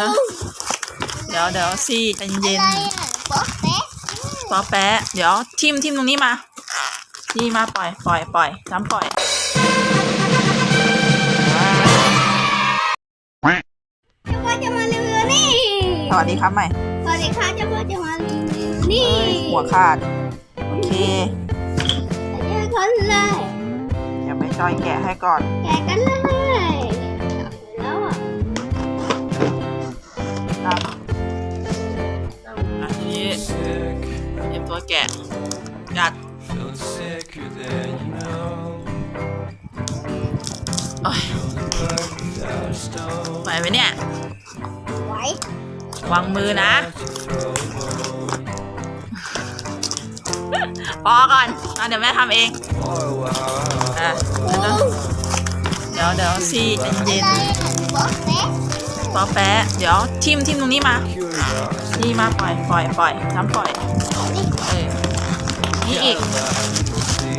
นะ เดี๋ยวเดี๋ยวซี่ใจเย็นอะไรอะป๊อกแป๊ะปอแปะเดี๋ยวทิมทิมตรงนี้มานี่มาปล่อย ปล่อย ปล่อยน้ำปล่อยเจ้าพ่อจะมารีวิวนี่สวัสดีครับใหม่ สวัสดีค่ะเจ้าพ่อจะมารีวิวนี่ หัวขาด โอเค เจอคนเลย เดี๋ยวแม่จอยแกะให้ก่อน แกะกันเลย มตัวแกะกัดไหวไหมเนี่ยไหววางมือนะ พอก่อนอะเดี๋ยวแม่ทำเองอะเดี๋ยวเดี๋ยวซี่ใจเย็นะไรอ่อแปะเดี๋ยวทิมทิมตรงนี้มา นี่มาปล่อยปล่อยปล่อยน้ำปล่อยนี่เออนี่อีก allowed to see.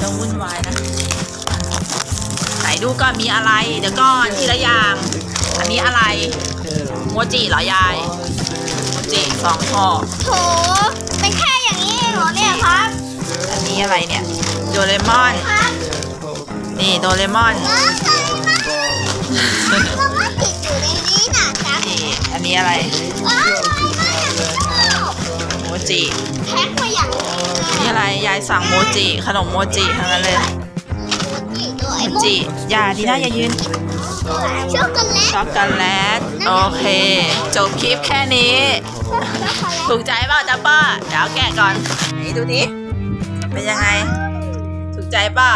ต้องวุ่นวายนะไหนดูก่อนมีอะไร เดี๋ยวก่อนทีละอย่างอันนี้อะไรโมจิเหรอยายโมจิสองห่อโถเป็นแค่อย่างนี้เองเหรอเนี่ยครับ อันนี้อะไรเนี่ยโดเรมอน นี่โดเรมอน จิแพ็คมาอย่างนี้นี่อะไรยายสั่งโมจิขนมโมจิทั้งนั้นเลยนี่ด้วยโมจิอย่าดีนะอย่ายืนช็อกโกแลตช็อกโกแลตโอเค จบคลิปแค่นี้ ถูกใจเปล่าจ๊ะป้าเดี๋ยวแกะก่อนไหนดูดิเป็นยังไง ถูกใจเปล่า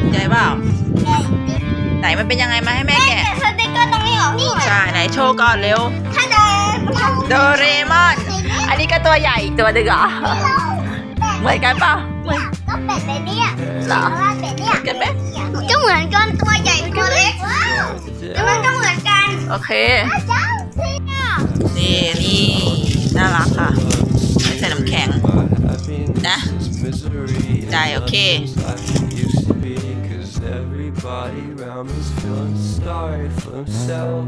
ถูกใจเปล่าไหนมันเป็นยังไงมาให้แม่แกะแกะสติกเกอร์ตรงนี้เหรอนี่ไงใช่ไหนโชว์ก่อนเร็วถ้าเดินทางโดเรมอน อันนี้ก็ตัวใหญ่อีกตัวหนึ่งเหรอ เหมือนกันเปล่าเหมือนก็เป็ดเลยเนี่ยเหรอเพราะว่าเป็ดเนี่ย กันไหมก็เหมือนกันตัวใหญ่ตัวเล็กแต่มันก็เหมือนกันโอเคเจ้าสิเนี่ยนี่นี่น่ารักค่ะไม่ใส่น้ำแข็ง But I've been Nah. this misery. and Die, okay. nothing's like it used to be, 'cause everybody around me's feeling sorry for himself.